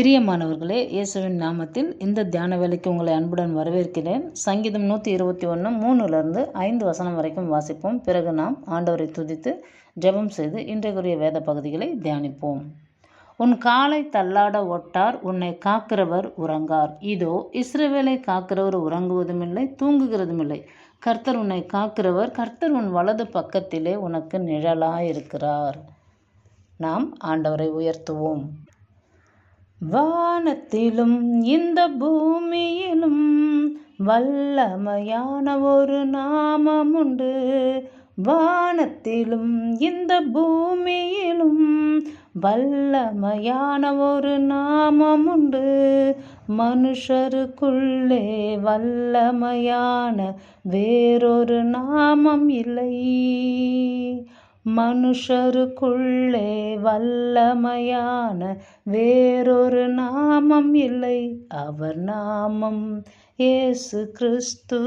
பிரியமானவர்களே இயேசுவின் நாமத்தில் இந்த தியான வேலைக்கு உங்களை அன்புடன் வரவேற்கிறேன். சங்கீதம் நூற்றி இருபத்தி ஒன்று மூணுலேருந்து ஐந்து வசனம் வரைக்கும் வாசிப்போம். பிறகு நாம் ஆண்டவரை துதித்து ஜெபம் செய்து இன்றைக்குரிய வேத பகுதிகளை தியானிப்போம். உன் காலை தள்ளாட ஒட்டார் உன்னை காக்கிறவர் உறங்கார். இதோ இஸ்ரவேலை காக்கிறவர் உறங்குவதும் இல்லை தூங்குகிறதும் இல்லை கர்த்தர் உன்னை காக்கிறவர் கர்த்தர் உன் வலது பக்கத்திலே உனக்கு நிழலாயிருக்கிறார். நாம் ஆண்டவரை உயர்த்துவோம். வானத்திலும் இந்த பூமியிலும் வல்லமையான ஒரு நாமம் உண்டு வானத்திலும் இந்த பூமியிலும் வல்லமையான ஒரு நாமம் உண்டு மனுஷருக்குள்ளே வல்லமையான வேறொரு நாமம் இல்லை. மனுஷருக்குள்ளே வல்லமையான வேறொரு நாமம் இல்லை. அவர் நாமம் ஏசு கிறிஸ்து.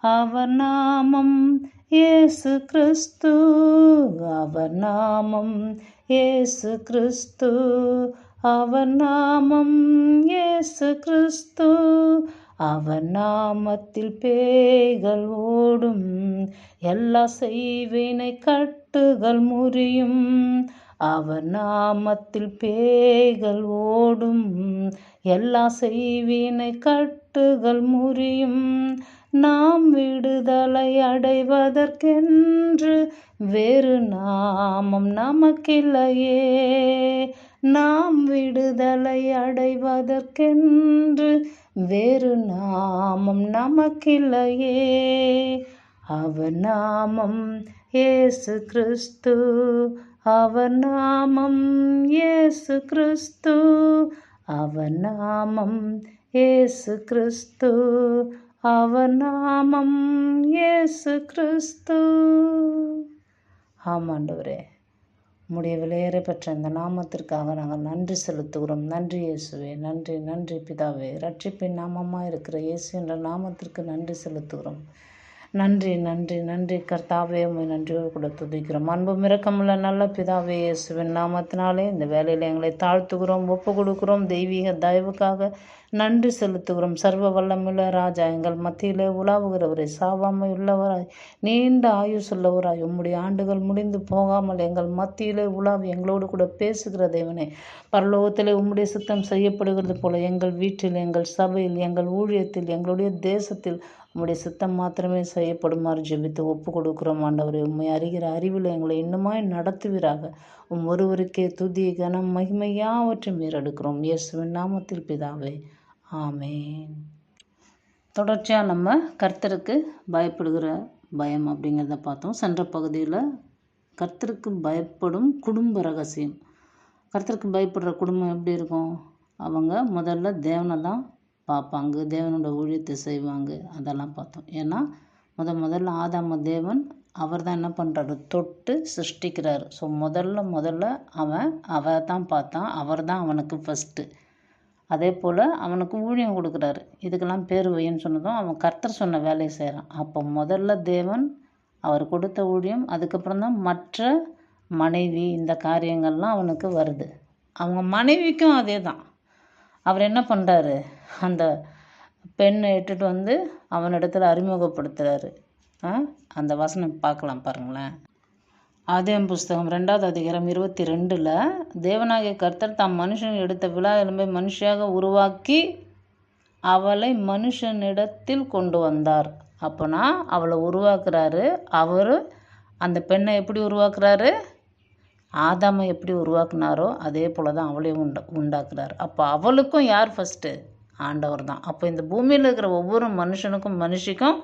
அவர் நாமம் ஏசு கிறிஸ்து. அவர் நாமம் ஏசு கிறிஸ்து. அவர் நாமம் ஏசு கிறிஸ்து. அவர் நாமத்தில் பேய்கள் ஓடும். எல்லா செய்வினை கட்டுகள் முறியும். அவர் நாமத்தில் பேய்கள் ஓடும். எல்லா செய்வினை கட்டுகள் முறியும். நாம் விடுதலை அடைவதற்கென்று வேறு நாமம் நமக்கில்லையே. நாம் விடுதலை அடைவதற்கென்று வேறு நாமம் நமக்கில்லையே. அவர் நாமம் ஏசு கிறிஸ்து அவர் நாமம் ஏசு கிறிஸ்து அவர் நாமம் ஏசு கிறிஸ்து அவர் நாமம் இயேசு கிறிஸ்து. ஆமாண்டவரே உம்முடைய விலையேற பெற்ற இந்த நாமத்திற்காக நாங்கள் நன்றி செலுத்துகிறோம். நன்றி இயேசுவே. நன்றி நன்றி பிதாவே. ரட்சிப்பின் நாமமாக இருக்கிற இயேசு என்ற நாமத்திற்கு நன்றி செலுத்துகிறோம். நன்றி நன்றி நன்றி. கர்த்தாவே உண்மை நன்றியோடு கூட துதிக்கிறோம். அன்பு மிரக்கமுள்ள நல்ல பிதாவே இயேசுவின் நாமத்தினாலே இந்த வேலையில் எங்களை தாழ்த்துகிறோம் ஒப்பு கொடுக்கிறோம் தெய்வீக தயவுக்காக நன்றி செலுத்துகிறோம். சர்வ வல்லமுள்ள ராஜா எங்கள் மத்தியிலே உலாவுகிறவரை சாவாமை உள்ளவராய் நீண்ட ஆயுஸ் உள்ளவராய் உம்முடைய ஆண்டுகள் முடிந்து போகாமல் எங்கள் மத்தியிலே உலாவி எங்களோடு கூட பேசுகிற தேவனே பரலோகத்திலே உம்முடைய சுத்தம் செய்யப்படுகிறது போல எங்கள் வீட்டில் எங்கள் சபையில் எங்கள் ஊழியத்தில் எங்களுடைய தேசத்தில் உம்முடைய சித்தம் மாத்திரமே செய்யப்படுமாறு ஜெபித்து ஒப்பு கொடுக்குறோம் ஆண்டவரை. உண்மை அறிகிற அறிவில் எங்களை இன்னுமாய் நடத்துவீராக. உம் ஒருவருக்கே துதி கனம் மகிமையாவற்றை மீறெடுக்கிறோம் இயேசுவின் நாமத்தில் பிதாவே. ஆமேன். தொடர்ச்சியாக நம்ம கர்த்தருக்கு பயப்படுகிற பயம் அப்படிங்கிறத பார்த்தோம். சென்ற பகுதியில் கர்த்தருக்கு பயப்படும் குடும்ப ரகசியம். கர்த்தருக்கு பயப்படுற குடும்பம் எப்படி இருக்கும்? அவங்க முதல்ல தேவனை தான் பார்ப்பாங்க தேவனோட ஊழியத்தை செய்வாங்க. அதெல்லாம் பார்த்தோம். ஏன்னா முத முதல்ல ஆதாம தேவன் அவர் தான் என்ன பண்ணுறாரு தொட்டு சிருஷ்டிக்கிறாரு. ஸோ முதல்ல முதல்ல அவன் அவ தான் பார்த்தான். அவர் தான் அவனுக்கு ஃபஸ்ட்டு அதே போல் அவனுக்கு ஊழியம் கொடுக்குறாரு. இதுக்கெல்லாம் பேர் வையன்னு சொன்னதும் அவன் கர்த்தர் சொன்ன வேலையை செய்கிறான் அப்போ முதல்ல தேவன் அவர் கொடுத்த ஊழியம் அதுக்கப்புறம் தான் மற்ற மனைவி இந்த காரியங்கள்லாம் அவனுக்கு வருது. அவங்க மனைவிக்கும் அதே தான் அவர் என்ன பண்ணுறாரு அந்த பெண்ணை இட்டுட்டு வந்து அவனிடத்தில் அறிமுகப்படுத்துகிறாரு அந்த வசனம் பார்க்கலாம் பாருங்களேன். ஆதியம் புஸ்தகம் ரெண்டாவது அதிகாரம் இருபத்தி ரெண்டில் தேவனாகிய கர்த்தர் தாம் மனுஷன் எடுத்த விழா எலும்பை மனுஷியாக உருவாக்கி அவளை மனுஷனிடத்தில் கொண்டு வந்தார். அப்போனா அவளை உருவாக்குறாரு. அவர் அந்த பெண்ணை எப்படி உருவாக்குறாரு? ஆதாமை எப்படி உருவாக்குனாரோ அதே போல் தான் அவளையும் உண்ட உண்டாக்குறாரு. அப்போ அவளுக்கும் யார் ஃபஸ்ட்டு ஆண்டவர் தான். அப்போ இந்த பூமியில் இருக்கிற ஒவ்வொரு மனுஷனுக்கும் மனுஷிக்கும்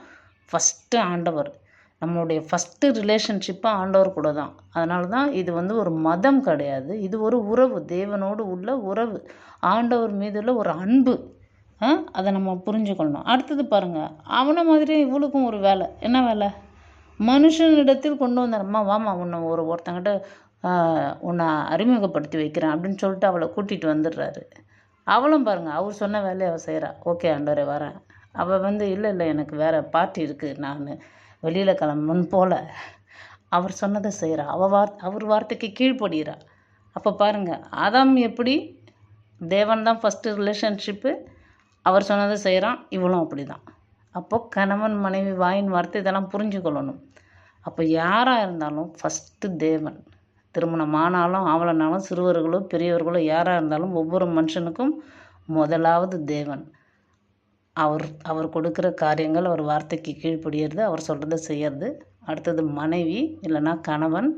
ஃபஸ்ட்டு ஆண்டவர். நம்மளுடைய ஃபஸ்ட்டு ரிலேஷன்ஷிப்பாக ஆண்டவர் கூட தான். அதனால தான் இது வந்து ஒரு மதம் கிடையாது. இது ஒரு உறவு. தேவனோடு உள்ள உறவு. ஆண்டவர் மீது உள்ள ஒரு அன்பு. அதை நம்ம புரிஞ்சுக்கொள்ளணும். அடுத்தது பாருங்கள் அவனை மாதிரி இவளுக்கும் ஒரு வேலை. என்ன வேலை? மனுஷனிடத்தில் கொண்டு வந்தாரம்மா வாமா உன்னை ஒரு ஒருத்தங்கிட்ட உன்னை அறிமுகப்படுத்தி வைக்கிறேன் அப்படின்னு சொல்லிட்டு அவளை கூட்டிகிட்டு வந்துடுறாரு. அவளும் பாருங்கள் அவர் சொன்ன வேலையை அவள் செய்கிறா ஓகே ஆண்டவரே வரேன். அவள் வந்து இல்லை இல்லை எனக்கு வேறு பார்ட்டி இருக்குது நான் வெளியில் கிளம்பணுன்னு போல. அவர் சொன்னதை செய்கிறா அவள் வார் அவர் வார்த்தைக்கு கீழ்ப்படுகிறா அப்போ பாருங்கள் ஆதாம் எப்படி? தேவன் தான் ஃபஸ்ட்டு ரிலேஷன்ஷிப்பு அவர் சொன்னதை செய்கிறான் இவளும் அப்படி தான் அப்போது கணவன் மனைவி வாயின் வார்த்தை இதெல்லாம் புரிஞ்சுக்கொள்ளணும். அப்போ யாராக இருந்தாலும் ஃபஸ்ட்டு தேவன். திருமணம் ஆனாலும் ஆவலனாலும் சிறுவர்களோ பெரியவர்களோ யாராக இருந்தாலும் ஒவ்வொரு மனுஷனுக்கும் முதலாவது தேவன். அவர் அவர் கொடுக்குற காரியங்கள் அவர் வார்த்தைக்கு கீழ்ப்படியிறது அவர் சொல்கிறத செய்யறது. அடுத்தது மனைவி இல்லைன்னா கணவன்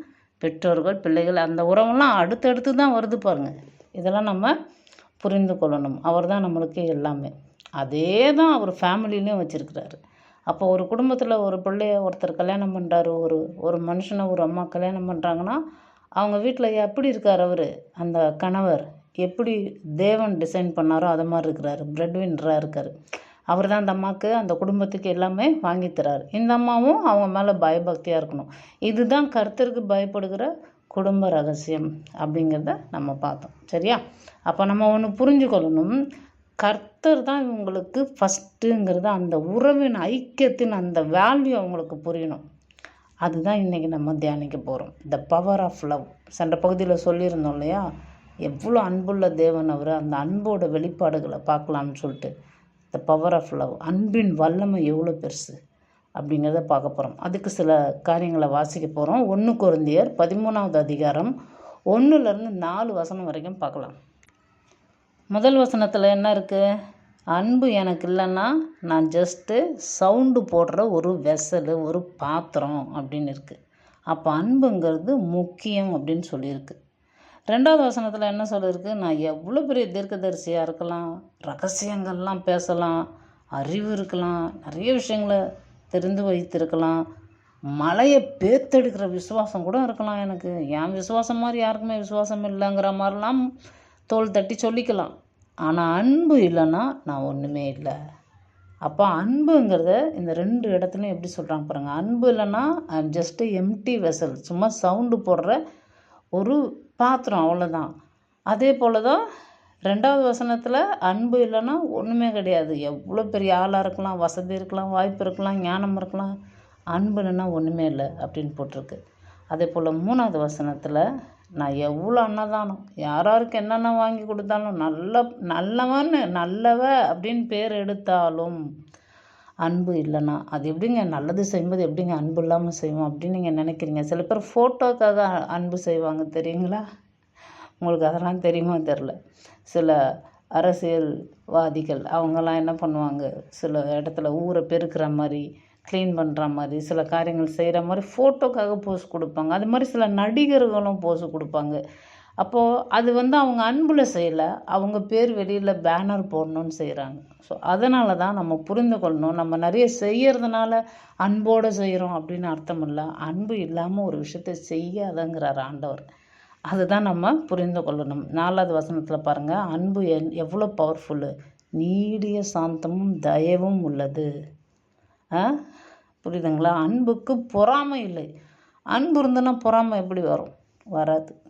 பெற்றோர்கள் பிள்ளைகள் அந்த உறவெல்லாம் அடுத்தடுத்து தான் வருது பாருங்கள் இதெல்லாம் நம்ம புரிந்து கொள்ளணும். அவர் தான் நம்மளுக்கு எல்லாமே. அதே தான் அவர் ஃபேமிலிலையும் வச்சுருக்கிறாரு. அப்போ ஒரு குடும்பத்தில் ஒரு பிள்ளைய ஒருத்தர் கல்யாணம் பண்ணுறாரு ஒரு ஒரு மனுஷனை ஒரு அம்மா கல்யாணம் பண்ணுறாங்கன்னா அவங்க வீட்டில் எப்படி இருக்கார் அவர்? அந்த கணவர் எப்படி தேவன் டிசைன் பண்ணாரோ அது மாதிரி இருக்கிறாரு. பிரெட் வின்னராக இருக்கார். அவர் தான் அந்த அம்மாவுக்கு அந்த குடும்பத்துக்கு எல்லாமே வாங்கித்தரார் இந்த அம்மாவும் அவங்க மேலே பயபக்தியாக இருக்கணும். இதுதான் கர்த்தருக்கு பயப்படுகிற குடும்ப ரகசியம் அப்படிங்கிறத நம்ம பார்த்தோம். சரியா? அப்போ நம்ம ஒன்று புரிஞ்சுக்கொள்ளணும். கர்த்தர் தான் இவங்களுக்கு ஃபஸ்ட்டுங்கிறது அந்த உறவின் ஐக்கியத்தின் அந்த வேல்யூ அவங்களுக்கு புரியணும். அதுதான் இன்றைக்கி நம்ம தியானிக்க போகிறோம் த பவர் ஆஃப் லவ் சென்ற பகுதியில் சொல்லியிருந்தோம் இல்லையா? எவ்வளோ அன்புள்ள தேவன் அவர் அந்த அன்போட வெளிப்பாடுகளை பார்க்கலாம்னு சொல்லிட்டு. த பவர் ஆஃப் லவ் அன்பின் வல்லமை எவ்வளோ பெருசு அப்படிங்கிறத பார்க்க போகிறோம் அதுக்கு சில காரியங்களை வாசிக்க போகிறோம் ஒன்று குருந்தியர் பதிமூணாவது அதிகாரம் ஒன்றுலேருந்து நாலு வசனம் வரைக்கும் பார்க்கலாம். முதல் வசனத்தில் என்ன இருக்குது அன்பு எனக்கு இல்லைன்னா நான் ஜஸ்ட்டு சவுண்டு போடுற ஒரு வெசல் ஒரு பாத்திரம் அப்படின்னு இருக்குது அப்போ அன்புங்கிறது முக்கியம் அப்படின்னு சொல்லியிருக்கு. ரெண்டாவது வசனத்தில் என்ன சொல்லியிருக்கு? நான் எவ்வளோ பெரிய தீர்க்கதரிசியாக இருக்கலாம் ரகசியங்கள்லாம் பேசலாம் அறிவு இருக்கலாம் நிறைய விஷயங்களை தெரிந்து வைத்திருக்கலாம் மலையை பேத்தெடுக்கிற விசுவாசம் கூட இருக்கலாம் எனக்கு. என் விசுவாசம் மாதிரி யாருக்குமே விசுவாசம் இல்லைங்கிற மாதிரிலாம் தோல் தட்டி சொல்லிக்கலாம். ஆனால் அன்பு இல்லைன்னா நான் ஒன்றுமே இல்லை. அப்போ அன்புங்கிறத இந்த ரெண்டு இடத்துலையும் எப்படி சொல்கிறாங்க பாருங்கள் அன்பு இல்லைன்னா ஐம் ஜஸ்ட்டு எம்டி வெசல் சும்மா சவுண்டு போடுற ஒரு பாத்திரம் அவ்வளோதான் அதே போல் தான் ரெண்டாவது வசனத்தில் அன்பு இல்லைன்னா ஒன்றுமே கிடையாது. எவ்வளோ பெரிய ஆளாக இருக்கலாம் வசதி இருக்கலாம் வாய்ப்பு இருக்கலாம் ஞானம் இருக்கலாம். அன்பு இல்லைன்னா ஒன்றுமே இல்லை அப்படின்னு போட்டிருக்கு. அதே போல் மூணாவது வசனத்தில் நான் எவ்வளோ அன்னதானம் யாராருக்கு என்னென்ன வாங்கி கொடுத்தாலும் நல்ல நல்லவன் நல்லவ அப்படின்னு பேர் எடுத்தாலும் அன்பு இல்லைன்னா அது எப்படிங்க நல்லது செய்யும்போது எப்படிங்க அன்பு இல்லாமல் செய்வோம் அப்படின்னு நீங்கள் நினைக்கிறீங்க? சில பேர் ஃபோட்டோக்காக அன்பு செய்வாங்க தெரியுங்களா? உங்களுக்கு அதெல்லாம் தெரியுமா தெரில சில அரசியல்வாதிகள் அவங்கெல்லாம் என்ன பண்ணுவாங்க? சில இடத்துல ஊரை பெருக்கிற மாதிரி க்ளீன் பண்ணுற மாதிரி சில காரியங்கள் செய்கிற மாதிரி ஃபோட்டோக்காக போஸ் கொடுப்பாங்க. அது மாதிரி சில நடிகர்களும் போஸ் கொடுப்பாங்க. அப்போது அது வந்து அவங்க அன்பில் செய்யலை அவங்க பேர் வெளியில் பேனர் போடணும்னு செய்கிறாங்க ஸோ அதனால தான் நம்ம புரிந்து கொள்ளணும். நம்ம நிறைய செய்கிறதுனால அன்போடு செய்கிறோம் அப்படின்னு அர்த்தம் இல்லை அன்பு இல்லாமல் ஒரு விஷயத்தை செய்யாதங்கிறார் ஆண்டவர். அதுதான் நம்ம புரிந்து கொள்ளணும். நாலாவது வசனத்தில் பாருங்கள் அன்பு என் எவ்வளோ பவர்ஃபுல்லு நீடிய சாந்தமும் தயவும் உள்ளது. புரியுதுங்களா? அன்புக்கு பொறாமை இல்லை. அன்பு இருந்ததுன்னா பொறாமை எப்படி வரும்? வராது.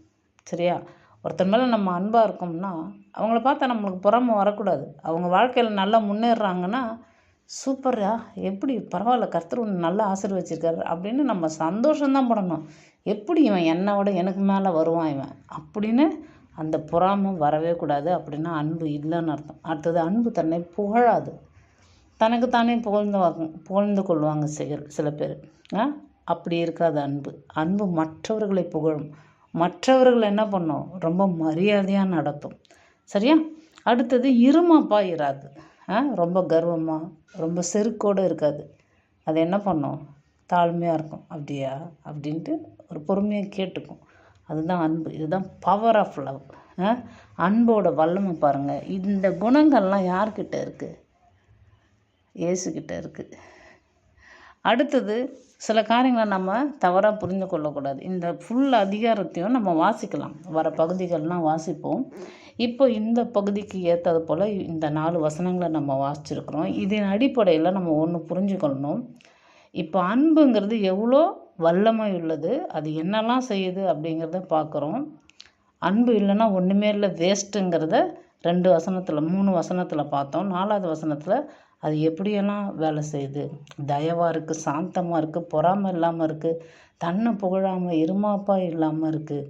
சரியா? ஒருத்தர் மேலே நம்ம அன்பாக இருக்கோம்னா அவங்கள பார்த்தா நம்மளுக்கு பொறாமை வரக்கூடாது. அவங்க வாழ்க்கையில் நல்லா முன்னேறுறாங்கன்னா சூப்பரா எப்படி? பரவாயில்ல கர்த்தர் ஒன்று நல்லா ஆசீர்வச்சிருக்காரு. அப்படின்னு நம்ம சந்தோஷம்தான் படணும். எப்படி இவன் என்னை விட எனக்கு மேலே வருவான் இவன்? அப்படின்னு அந்த பொறாமை வரவே கூடாது அப்படின்னா அன்பு இல்லைன்னு அர்த்தம். அடுத்தது அன்பு தன்னை புகழாது. தனக்கு தானே புகழ்ந்து புகழ்ந்து கொள்வாங்க செயல் சில பேர். அப்படி இருக்காது அன்பு. அன்பு மற்றவர்களை புகழும். மற்றவர்கள் என்ன பண்ணும்? ரொம்ப மரியாதையாக நடத்தும். சரியா? அடுத்தது இருமாப்பா இராது. ரொம்ப கர்வமாக ரொம்ப செருக்கோடு இருக்காது. அது என்ன பண்ணும்? தாழ்மையாக இருக்கும். அப்படியா? அப்படின்ட்டு ஒரு பொறுமையாக கேட்டுக்கும். அதுதான் அன்பு. இதுதான் பவர் ஆஃப் லவ் அன்போட வல்லமை பாருங்கள் இந்த குணங்கள்லாம் யார்கிட்ட இருக்குது இயேசுக்கிட்ட இருக்குது அடுத்தது சில காரியங்களை நம்ம தவறாக புரிந்து கொள்ளக்கூடாது. இந்த ஃபுல் அதிகாரத்தையும் நம்ம வாசிக்கலாம். வர பகுதிகள்லாம் வாசிப்போம். இப்போ இந்த பகுதிக்கு ஏற்றது போல் இந்த நாலு வசனங்களை நம்ம வாசிச்சிருக்கிறோம். இதன் அடிப்படையில் நம்ம ஒன்று புரிஞ்சுக்கொள்ளணும். இப்போ அன்புங்கிறது எவ்வளோ வல்லமை உள்ளது அது என்னெல்லாம் செய்யுது அப்படிங்கிறத பார்க்குறோம். அன்பு இல்லைன்னா ஒன்றுமே இல்லை வேஸ்ட்டுங்கிறத ரெண்டு வசனத்தில் மூணு வசனத்தில் பார்த்தோம். நாலாவது வசனத்தில் அது எப்படியெல்லாம் வேலை செய்யுது? தயவாக இருக்குது சாந்தமாக இருக்குது பொறாமை இல்லாமல் இருக்குது தன்னை புகழாமல் இருமாப்பா இல்லாமல் இருக்குது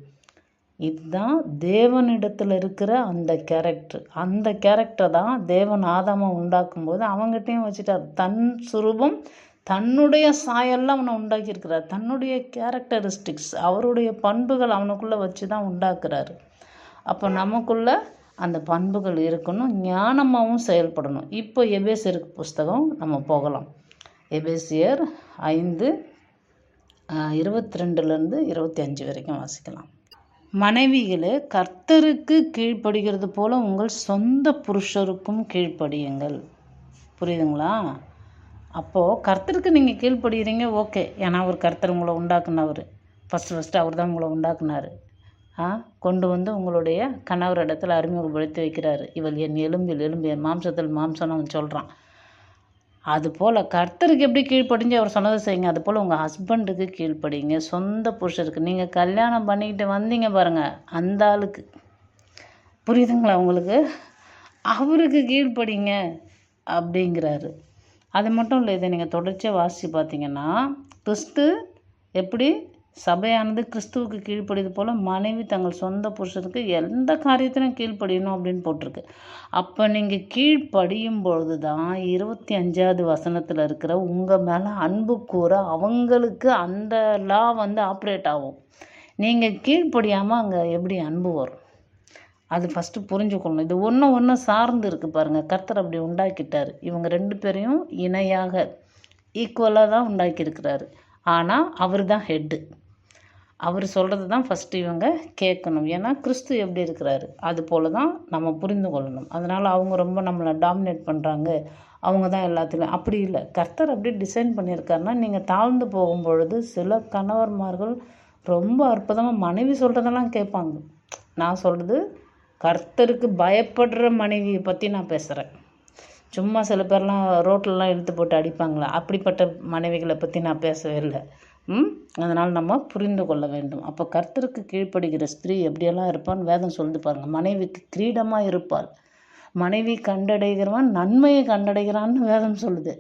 இதுதான் தேவனிடத்தில் இருக்கிற அந்த கேரக்டர் அந்த கேரக்டர் தான் தேவன் ஆதாமை உண்டாக்கும்போது அவங்ககிட்டயும் வச்சுட்டார். தன் சுரூபம் தன்னுடைய சாயெல்லாம் அவனை உண்டாக்கியிருக்கிறார். தன்னுடைய கேரக்டரிஸ்டிக்ஸ் அவருடைய பண்புகள் அவனுக்குள்ளே வச்சு தான் உண்டாக்குறாரு. அப்போ நமக்குள்ள அந்த பண்புகள் இருக்கணும் ஞானமாகவும் செயல்படணும். இப்போ எபேசியருக்கு புஸ்தகம் நம்ம போகலாம். எபேசியர் ஐந்து இருபத்தி ரெண்டுலேருந்து இருபத்தி அஞ்சு வரைக்கும் வாசிக்கலாம். மனைவிகளே கர்த்தருக்கு கீழ்ப்படுகிறது போல் உங்கள் சொந்த புருஷருக்கும் கீழ்ப்படியுங்கள். புரியுதுங்களா? அப்போது கர்த்தருக்கு நீங்கள் கீழ்ப்படுகிறீங்க ஓகே. ஏன்னா அவர் கர்த்தர் உங்களை உண்டாக்குனவர். ஃபஸ்ட்டு ஃபஸ்ட்டு அவர் தான் உங்களை உண்டாக்குனார். கொண்டு வந்து உங்களுடைய கணவர் இடத்துல அறிமுகப்படுத்தி வைக்கிறாரு. இவள் என் எலும்பில் எலும்பு என் மாம்சத்தில் மாம்சம்னு அவன் சொல்கிறான் அதுபோல் கர்த்தருக்கு எப்படி கீழ்ப்படிஞ்சு அவர் சொன்னதை செய்யுங்க. அதுபோல் உங்கள் ஹஸ்பண்டுக்கு கீழ்ப்படிங்க. சொந்த புருஷருக்கு. நீங்கள் கல்யாணம் பண்ணிக்கிட்டு வந்தீங்க பாருங்கள் அந்த ஆளுக்கு. புரியுதுங்களா உங்களுக்கு? அவருக்கு கீழ்ப்படிங்க அப்படிங்கிறாரு. அது மட்டும் இல்லை இதை நீங்கள் தொடர்ச்சியாக வாசித்து பார்த்தீங்கன்னா கிறிஸ்து எப்படி சபையானது கிறிஸ்துவுக்கு கீழ்ப்படியது போல் மனைவி தங்கள் சொந்த புருஷனுக்கு எந்த காரியத்திலும் கீழ்ப்படியணும் அப்படின்னு போட்டிருக்கு. அப்போ நீங்கள் கீழ்ப்படியும் பொழுது தான் இருபத்தி அஞ்சாவது வசனத்தில் இருக்கிற உங்கள் மேலே அன்பு கூற அவங்களுக்கு அந்த லா வந்து ஆப்ரேட் ஆகும். நீங்கள் கீழ்ப்படியாமல் அங்கே எப்படி அன்பு வரும்? அது ஃபஸ்ட்டு புரிஞ்சுக்கணும். இது ஒன்று ஒன்று சார்ந்து இருக்குது பாருங்கள் கர்த்தர் அப்படி உண்டாக்கிட்டார். இவங்க ரெண்டு பேரையும் இணையாக ஈக்குவலாக தான் உண்டாக்கியிருக்கிறாரு ஆனால் அவர் தான் ஹெட்டு அவர் சொல்கிறது தான் ஃபஸ்ட்டு இவங்க கேட்கணும். ஏன்னா கிறிஸ்து எப்படி இருக்கிறாரு? அது போல தான் நம்ம புரிந்து கொள்ளணும். அதனால் அவங்க ரொம்ப நம்மளை டாமினேட் பண்ணுறாங்க அவங்க தான் எல்லாத்துலேயும். அப்படி இல்லை. கர்த்தர் அப்படி டிசைன் பண்ணியிருக்காருன்னா நீங்கள் தாழ்ந்து போகும் பொழுது சில கணவர்மார்கள் ரொம்ப அற்புதமாக மனைவி சொல்கிறதெல்லாம் கேட்பாங்க. நான் சொல்கிறது கர்த்தருக்கு பயப்படுற மனைவியை பற்றி நான் பேசுகிறேன் சும்மா சில பேர்லாம் ரோட்லலாம் இழுத்து போட்டு அடிப்பாங்களா? அப்படிப்பட்ட மனைவிகளை பற்றி நான் பேசவே இல்லை. ம்? அதனால் நம்ம புரிந்து கொள்ள வேண்டும். அப்போ கர்த்தருக்கு கீழ்ப்படுகிற ஸ்திரீ எப்படியெல்லாம் இருப்பான்னு வேதம் சொல்லிட்டு பாருங்கள் மனைவிக்கு கிரீடமாக இருப்பாள். மனைவி கண்டடைகிறவன் நன்மையை கண்டடைகிறான்னு வேதம் சொல்லுது.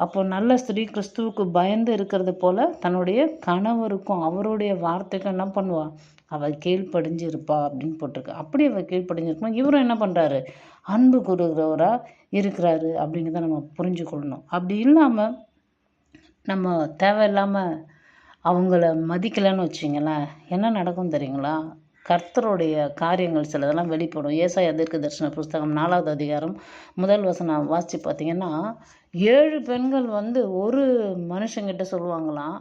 அப்போ நல்ல ஸ்திரீ கிறிஸ்துவுக்கு பயந்து இருக்கிறது போல் தன்னுடைய கணவருக்கும் அவருடைய வார்த்தைக்கும் என்ன பண்ணுவாள் அவள் கீழ்ப்படிஞ்சு இருப்பா அப்படின்னு போட்டிருக்கு. அப்படி அவள் கீழ்ப்படிஞ்சிருப்பா இவரும் என்ன பண்ணுறாரு அன்பு கூறுகிறவராக இருக்கிறாரு அப்படிங்கிறத நம்ம புரிஞ்சுக்கொள்ளணும். அப்படி இல்லாமல் நம்ம தேவையில்லாமல் அவங்கள மதிக்கலைன்னு வச்சிங்களேன் என்ன நடக்கும் தெரியுங்களா? கர்த்தருடைய காரியங்கள் சிலதெல்லாம் வெளிப்படும். ஏசாய தீர்க்க தரிசன புஸ்தகம் நாலாவது அதிகாரம் முதல் வசனம் வாசித்து பார்த்தீங்கன்னா ஏழு பெண்கள் வந்து ஒரு மனுஷங்கிட்ட சொல்லுவாங்களாம்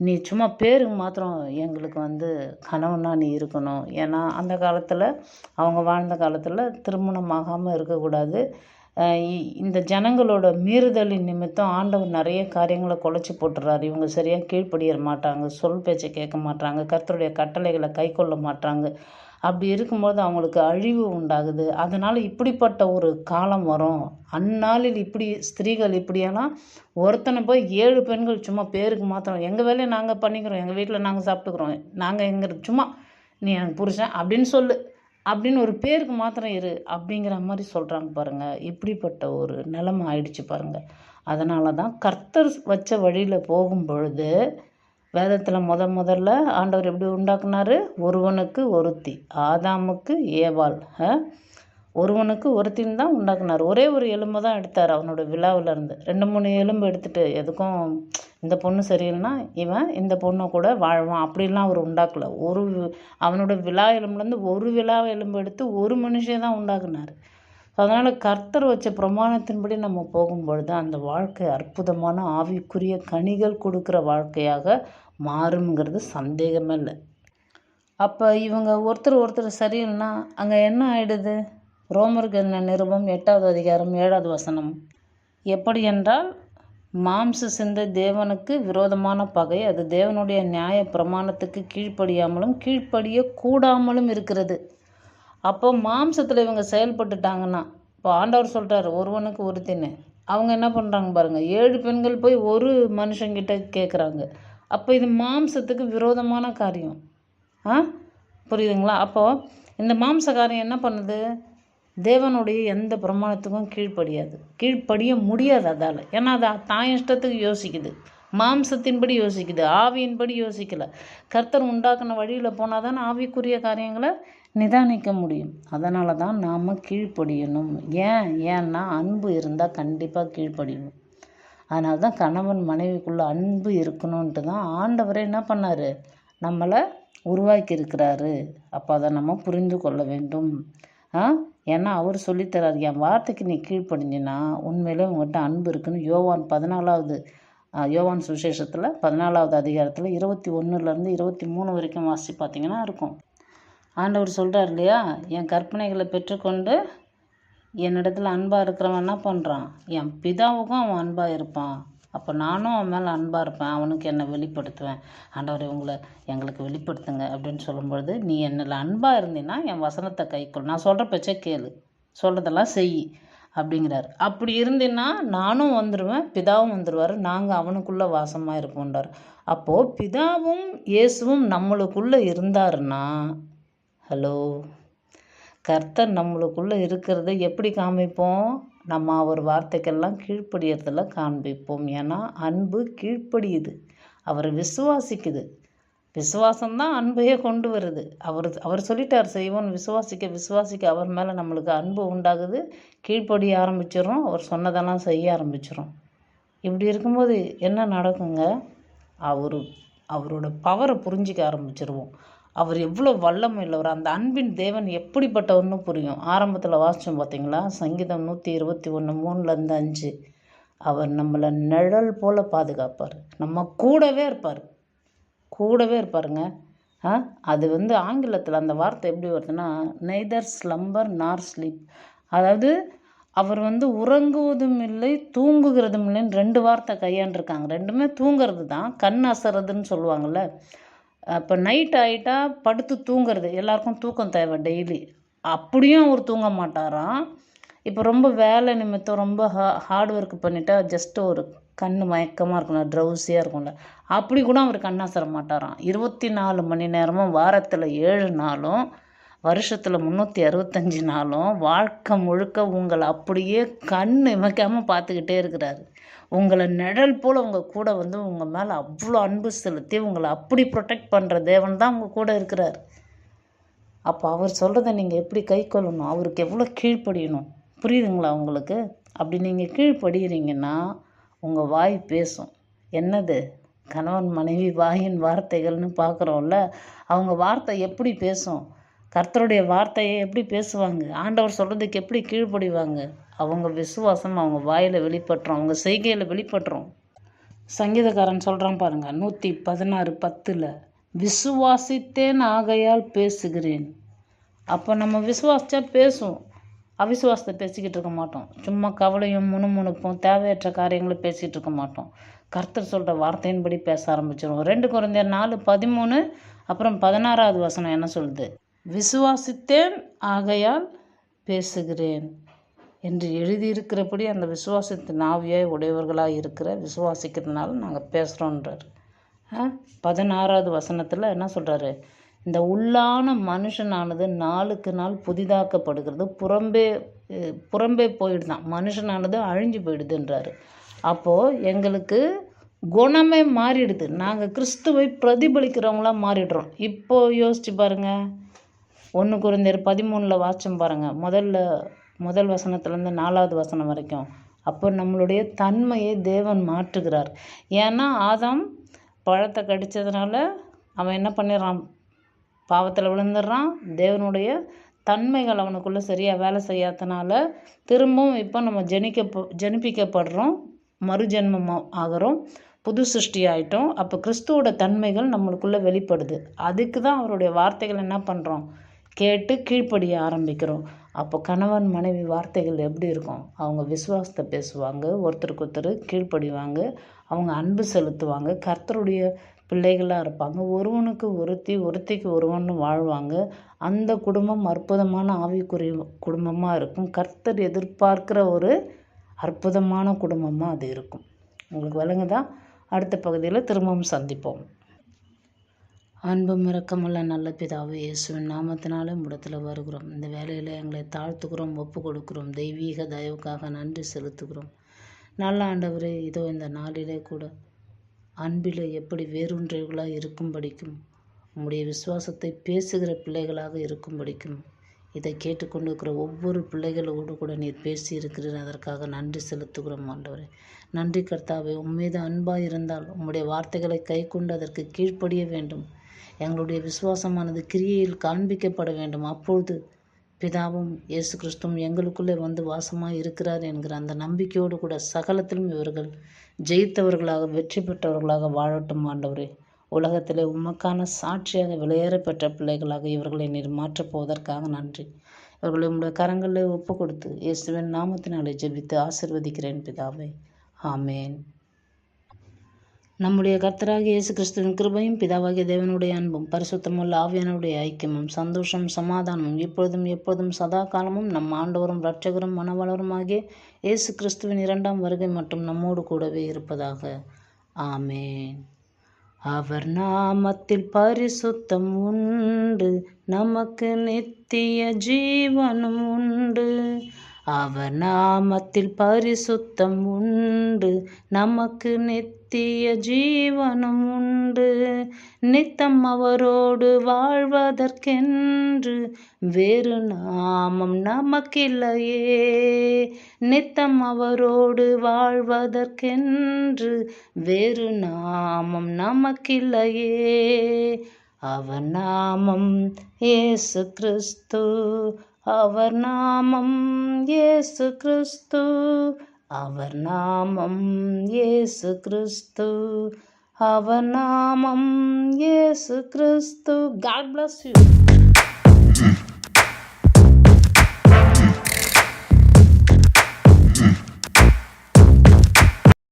நீ சும்மா பேருக்கு மாத்திரம் எங்களுக்கு வந்து கணவனாக நீ இருக்கணும். ஏன்னா அந்த காலத்தில் அவங்க வாழ்ந்த காலத்தில் திருமணம் ஆகாமல் இருக்கக்கூடாது. இந்த ஜனங்களோட மீறுதலின் நிமித்தம் ஆண்டவர் நிறைய காரியங்களை குலைச்சி போட்டுறாரு. இவங்க சரியாக கீழ்ப்படிய மாட்டாங்க. சொல் பேச்சை கேட்க மாட்டாங்க. கர்த்தருடைய கட்டளைகளை கை கொள்ள மாட்டாங்க. அப்படி இருக்கும்போது அவங்களுக்கு அழிவு உண்டாகுது. அதனால் இப்படிப்பட்ட ஒரு காலம் வரும். அந்நாளில் இப்படி ஸ்திரீகள் இப்படியெல்லாம் ஒருத்தனை போய் ஏழு பெண்கள் சும்மா பேருக்கு மாத்திரம் எங்கள் வேலையை நாங்கள் பண்ணிக்கிறோம். எங்கள் வீட்டில் நாங்கள் சாப்பிட்டுக்குறோம். நாங்கள் எங்கள் சும்மா நீ எனக்கு புருஷன் அப்படின்னு சொல்லு. அப்படின்னு ஒரு பேருக்கு மாத்திரம் இரு அப்படிங்கிற மாதிரி சொல்கிறாங்க பாருங்கள் இப்படிப்பட்ட ஒரு நிலமை ஆயிடுச்சு பாருங்கள் அதனால தான் கர்த்தர் வச்ச வழியில் போகும் பொழுது வேதத்தில் முத முதல்ல ஆண்டவர் எப்படி உண்டாக்குனாரு? ஒருவனுக்கு ஒருத்தி ஆதாமுக்கு ஏவாள். ஒருவனுக்கு ஒருத்தின் தான் உண்டாக்குனார். ஒரே ஒரு எலும்பு தான் எடுத்தார் அவனோட விழாவிலேருந்து. ரெண்டு மூணு எலும்பு எடுத்துகிட்டு எதுக்கும் இந்த பொண்ணு சரியில்லைனா இவன் இந்த பொண்ணை கூட வாழ்வான். அப்படிலாம் அவர் உண்டாக்கல. ஒரு அவனோட விழா எலும்புலேருந்து ஒரு விழா எலும்பு எடுத்து ஒரு மனுஷன் தான் உண்டாக்குனார். அதனால் கர்த்தர் வச்ச பிரமாணத்தின்படி நம்ம போகும்பொழுது அந்த வாழ்க்கை அற்புதமான ஆவிக்குரிய கனிகள் கொடுக்குற வாழ்க்கையாக மாறுங்கிறது சந்தேகமே இல்லை. அப்போ இவங்க ஒருத்தர் ஒருத்தர் சரியில்லைனா அங்கே என்ன ஆகிடுது ரோமருக்கு ரோமர்கள் நிருபம் எட்டாவது அதிகாரம் ஏழாவது வசனம். எப்படி என்றால் மாம்ச சிந்தை தேவனுக்கு விரோதமான பகை அது தேவனுடைய நியாய பிரமாணத்துக்கு கீழ்ப்படியாமலும் கீழ்ப்படிய கூடாமலும் இருக்கிறது. அப்போ மாம்சத்தில் இவங்க செயல்பட்டுட்டாங்கன்னா இப்போ ஆண்டவர் சொல்கிறார் ஒருவனுக்கு ஒருத்தின்னு. அவங்க என்ன பண்ணுறாங்க பாருங்கள் ஏழு பெண்கள் போய் ஒரு மனுஷங்கிட்ட கேட்குறாங்க அப்போ இது மாம்சத்துக்கு விரோதமான காரியம். ஆ? புரியுதுங்களா? அப்போது இந்த மாம்ச காரியம் என்ன பண்ணுது? தேவனுடைய எந்த பிரமாணத்துக்கும் கீழ்ப்படியாது. கீழ்ப்படிய முடியாது அதால். ஏன்னா அது தான் இஷ்டத்துக்கு யோசிக்குது. மாம்சத்தின்படி யோசிக்குது. ஆவியின்படி யோசிக்கலை. கர்த்தர் உண்டாக்கின வழியில் போனால் தான் ஆவிக்குரிய காரியங்களை நிதானிக்க முடியும். அதனால தான் நாம் கீழ்ப்படியணும். ஏன்? ஏன்னா அன்பு இருந்தால் கண்டிப்பாக கீழ்ப்படியணும். அதனால தான் கணவன் மனைவிக்குள்ளே அன்பு இருக்கணுன்ட்டு தான் ஆண்டவரே என்ன பண்ணார்? நம்மளை உருவாக்கி இருக்கிறாரு அப்போ அதை நம்ம புரிந்து கொள்ள வேண்டும். ஏன்னா அவர் சொல்லித்தரார் என் வார்த்தைக்கு நீ கீழ்ப்படிஞ்சினா உண்மையிலே உங்கள்கிட்ட அன்பு இருக்குன்னு யோவான் பதினாலாவது யோவான் சுவிசேஷத்தில் பதினாலாவது அதிகாரத்தில் இருபத்தி ஒன்றுலேருந்து இருபத்தி மூணு வரைக்கும் வாசி பார்த்தீங்கன்னா இருக்கும். ஆண்டவர் சொல்கிறார் இல்லையா? என் கற்பனைகளை பெற்றுக்கொண்டு என்னிடத்துல அன்பாக இருக்கிறவன் என்ன பண்ணுறான் என் பிதாவுக்கும் அவன் அன்பாக இருப்பான். அப்போ நானும் அவன் மேலே அன்பாக இருப்பேன். அவனுக்கு என்னை வெளிப்படுத்துவேன். ஆண்டவர் உங்களை எங்களுக்கு வெளிப்படுத்துங்க அப்படின்னு சொல்லும்பொழுது நீ என்னில் அன்பாக இருந்தீன்னா என் வசனத்தை கைக்கொள் நான் சொல்கிற பேச்சை கேளு. சொல்கிறதெல்லாம் செய் அப்படிங்கிறார். அப்படி இருந்தீன்னா நானும் வந்துடுவேன் பிதாவும் வந்துடுவார் நாங்கள் அவனுக்குள்ளே வாசமாக இருப்போன்றார் அப்போது பிதாவும் இயேசுவும் நம்மளுக்குள்ளே இருந்தாருன்னா ஹலோ கர்த்தர் நம்மளுக்குள்ளே இருக்கிறத எப்படி காமிப்போம்? நம்ம அவர் வார்த்தைக்கெல்லாம் கீழ்ப்படியறதில் காண்பிப்போம். ஏன்னா அன்பு கீழ்ப்படியுது. அவரை விசுவாசிக்குது. விசுவாசம்தான் அன்பையே கொண்டு வருது. அவர் அவர் சொல்லிட்டார் செய்வோம் விசுவாசிக்க விசுவாசிக்க அவர் மேலே நம்மளுக்கு அன்பு உண்டாகுது. கீழ்ப்படிய ஆரம்பிச்சிடும் அவர் சொன்னதெல்லாம் செய்ய ஆரம்பிச்சிடும் இப்படி இருக்கும்போது என்ன நடக்குங்க? அவர் அவரோட பவரை புரிஞ்சிக்க ஆரம்பிச்சிருவோம். அவர் எவ்வளோ வல்லமை உள்ளவர். அந்த அன்பின் தேவன் எப்படிப்பட்டவர்னு புரியும். ஆரம்பத்தில் வாசித்தோம் பார்த்தீங்களா சங்கீதம் நூற்றி இருபத்தி ஒன்று மூணுலேருந்து அஞ்சு. அவர் நம்மளை நிழல் போல் பாதுகாப்பார். நம்ம கூடவே இருப்பார். கூடவே இருப்பாருங்க. ஆ? அது வந்து ஆங்கிலத்தில் அந்த வார்த்தை எப்படி வருதுன்னா நெய்தர் ஸ்லம்பர் நார் ஸ்லீப் அதாவது அவர் வந்து உறங்குவதும் இல்லை தூங்குகிறதும் இல்லைன்னு ரெண்டு வார்த்தை கையாண்டிருக்காங்க. ரெண்டுமே தூங்குறது தான் கண் அசறதுன்னு சொல்லுவாங்கள்ல அப்போ நைட் ஆகிட்டா படுத்து தூங்குறது. எல்லாருக்கும் தூக்கம் தேவை டெய்லி அப்படியும் அவர் தூங்க மாட்டாராம். இப்போ ரொம்ப வேலை நிமித்தம் ரொம்ப ஹா ஹார்ட் ஒர்க் பண்ணிட்டா ஜஸ்ட்டு ஒரு கண் மயக்கமாக இருக்கும்ல ட்ரௌசியாக இருக்கும்ல. அப்படி கூட அவர் கண்ணாசர மாட்டாராம். இருபத்தி நாலு மணி நேரமும் வாரத்தில் ஏழு நாளும் வருஷத்தில் முந்நூற்றி அறுபத்தஞ்சி நாளும் வாழ்க்கை முழுக்க உங்களை அப்படியே கண் இமைக்காமல் பார்த்துக்கிட்டே இருக்கிறாரு. உங்களை நிழல் போல் உங்கள் கூட வந்து உங்கள் மேலே அவ்வளோ அன்பு செலுத்தி உங்களை அப்படி ப்ரொடெக்ட் பண்ணுற தேவன் தான் உங்கள் கூட இருக்கிறார். அப்போ அவர் சொல்கிறத நீங்கள் எப்படி கை கொள்ளணும்? அவருக்கு எவ்வளோ கீழ்ப்படியணும்? புரியுதுங்களா உங்களுக்கு? அப்படி நீங்கள் கீழ்ப்படுகிறீங்கன்னா உங்கள் வாய் பேசும். என்னது? கணவன் மனைவி வாயின் வார்த்தைகள்னு பார்க்குறோம்ல. அவங்க வார்த்தை எப்படி பேசும்? கர்த்தருடைய வார்த்தையை எப்படி பேசுவாங்க? ஆண்டவர் சொல்கிறதுக்கு எப்படி கீழ்ப்படிவாங்க? அவங்க விசுவாசம் அவங்க வாயில் வெளிப்பட்டுரும் அவங்க செய்கையில் வெளிப்பட்டுரும் சங்கீதக்காரன் சொல்கிறான் பாருங்கள் நூற்றி பதினாறு பத்தில் விசுவாசித்தேன் ஆகையால் பேசுகிறேன். அப்போ நம்ம விசுவாசித்தா பேசுவோம். அவிசுவாசத்தை பேசிக்கிட்டு இருக்க மாட்டோம். சும்மா கவலையும் முணுமுணுப்பும் தேவையற்ற காரியங்களை பேசிகிட்டு இருக்க மாட்டோம். கர்த்தர் சொல்கிற வார்த்தையின்படி பேச ஆரம்பிச்சிடும் ரெண்டு குறைந்த நாலு பதிமூணு அப்புறம் பதினாறாவது வசனம் என்ன சொல்லுது? விசுவாசித்தேன் ஆகையால் பேசுகிறேன் என்று எழுதியிருக்கிறபடி அந்த விசுவாசத்தின் ஆவியாய் உடையவர்களாக இருக்கிற விசுவாசிக்கிறதுனால நாங்கள் பேசுகிறோன்றார் பதினாறாவது வசனத்தில் என்ன சொல்கிறாரு இந்த உள்ளான மனுஷனானது நாளுக்கு நாள் புதிதாக்கப்படுகிறது. புறம்பே புறம்பே போயிடுதான். மனுஷனானது அழிஞ்சு போயிடுதுன்றாரு. அப்போது எங்களுக்கு குணமே மாறிடுது. நாங்கள் கிறிஸ்துவை பிரதிபலிக்கிறவங்களாம் மாறிடுறோம். இப்போது யோசிச்சு பாருங்கள் ஒன்று குறைந்தர் பதிமூணில் வாட்சம் பாருங்கள் முதல்ல முதல் வசனத்துலேருந்து நாலாவது வசனம் வரைக்கும். அப்போ நம்மளுடைய தன்மையை தேவன் மாற்றுகிறார். ஏன்னா ஆதாம் பழத்தை கடித்ததுனால அவன் என்ன பண்ணிடுறான்? பாவத்தில் விழுந்துடுறான். தேவனுடைய தன்மைகள் அவனுக்குள்ளே சரியாக வேலை செய்யாதனால திரும்பவும் இப்போ நம்ம ஜனிக்க ஜனிப்பிக்கப்படுறோம். மறுஜென்மம் ஆகிறோம். புது சிருஷ்டி ஆகிட்டோம் அப்போ கிறிஸ்துவோட தன்மைகள் நம்மளுக்குள்ளே வெளிப்படுது. அதுக்கு தான் அவருடைய வார்த்தைகள் என்ன பண்ணுறோம் கேட்டு கீழ்ப்படிய ஆரம்பிக்கிறோம். அப்போ கணவன் மனைவி வார்த்தைகள் எப்படி இருக்கும்? அவங்க விசுவாசத்தை பேசுவாங்க ஒருத்தருக்கு ஒருத்தர் கீழ்ப்படிவாங்க அவங்க அன்பு செலுத்துவாங்க கர்த்தருடைய பிள்ளைகளாக இருப்பாங்க ஒருவனுக்கு ஒருத்தி ஒருத்திக்கு ஒருவன் வாழ்வாங்க. அந்த குடும்பம் அற்புதமான ஆவிக்குரிய குடும்பமாக இருக்கும். கர்த்தர் எதிர்பார்க்குற ஒரு அற்புதமான குடும்பமாக அது இருக்கும். உங்களுக்கு விளங்குதா அடுத்த பகுதியில் திரும்பவும் சந்திப்போம். அன்பும் இரக்கமுள்ள நல்ல பிதாவே இயேசுவின் நாமத்தினாலே முடத்தில் வருகிறோம். இந்த வேலையில் எங்களை தாழ்த்துக்கிறோம் ஒப்பு கொடுக்குறோம் தெய்வீக தயவுக்காக நன்றி செலுத்துகிறோம். நல்ல ஆண்டவரே இதோ இந்த நாளிலே கூட அன்பில் எப்படி வேறொன்றைகளாக இருக்கும்படிக்கும் உங்களுடைய விசுவாசத்தை பேசுகிற பிள்ளைகளாக இருக்கும்படிக்கும் இதை கேட்டுக்கொண்டிருக்கிற ஒவ்வொரு பிள்ளைகளோடு கூட நீர் பேசி இருக்கிறீர் அதற்காக நன்றி செலுத்துகிறோம் ஆண்டவரே. நன்றி கர்த்தாவே உம்மீது அன்பாக இருந்தால் உம்முடைய வார்த்தைகளை கை கொண்டு அதற்கு கீழ்ப்படிய வேண்டும். எங்களுடைய விசுவாசமானது கிரியையில் காண்பிக்கப்பட வேண்டும். அப்பொழுது பிதாவும் இயேசு கிறிஸ்துவும் எங்களுக்குள்ளே வந்து வாசமாக இருக்கிறார் என்கிற அந்த நம்பிக்கையோடு கூட சகலத்திலும் இவர்கள் ஜெயித்தவர்களாக வெற்றி பெற்றவர்களாக வாழட்டும் ஆண்டவரே. உலகத்திலே உமக்கான சாட்சியாக விளையேற பெற்ற பிள்ளைகளாக இவர்களை நீர் மாற்றப் போவதற்காக நன்றி. இவர்களை உங்களுடைய கரங்களில் ஒப்பு கொடுத்து இயேசுவின் நாமத்தினாலே ஜெபித்து ஆசிர்வதிக்கிறேன் பிதாவே. ஆமேன். நம்முடைய கர்த்தராக இயேசு கிறிஸ்துவின் கிருபையும் பிதாவாகிய தேவனுடைய அன்பும் பரிசுத்தமுள்ள ஆவியானுடைய ஐக்கியமும் சந்தோஷம் சமாதானமும் இப்பொழுதும் எப்பொழுதும் சதா காலமும் நம் ஆண்டவரும் இரட்சகரும் மனவளருமாகிய இயேசு கிறிஸ்துவின் இரண்டாம் வருகை மற்றும் நம்மோடு கூடவே இருப்பதாக. ஆமேன். அவர் நாமத்தில் பரிசுத்தம் உண்டு நமக்கு நித்திய ஜீவனும் உண்டு. அவர் நாமத்தில் பரிசுத்தம் உண்டு. நமக்கு நித்திய ஜீவனம் உண்டு. நித்தம் அவரோடு வாழ்வதற்கென்று வேறு நாமம் நமக்கில்லையே. நித்தம் அவரோடு வாழ்வதற்கென்று வேறு நாமம் நமக்கில்லையே. அவர் நாமம் ஏசு கிறிஸ்து. அவர் நாமம் இயேசு கிறிஸ்து. அவர் நாமம் இயேசு கிறிஸ்து. அவர் நாமம் இயேசு கிறிஸ்து. God bless you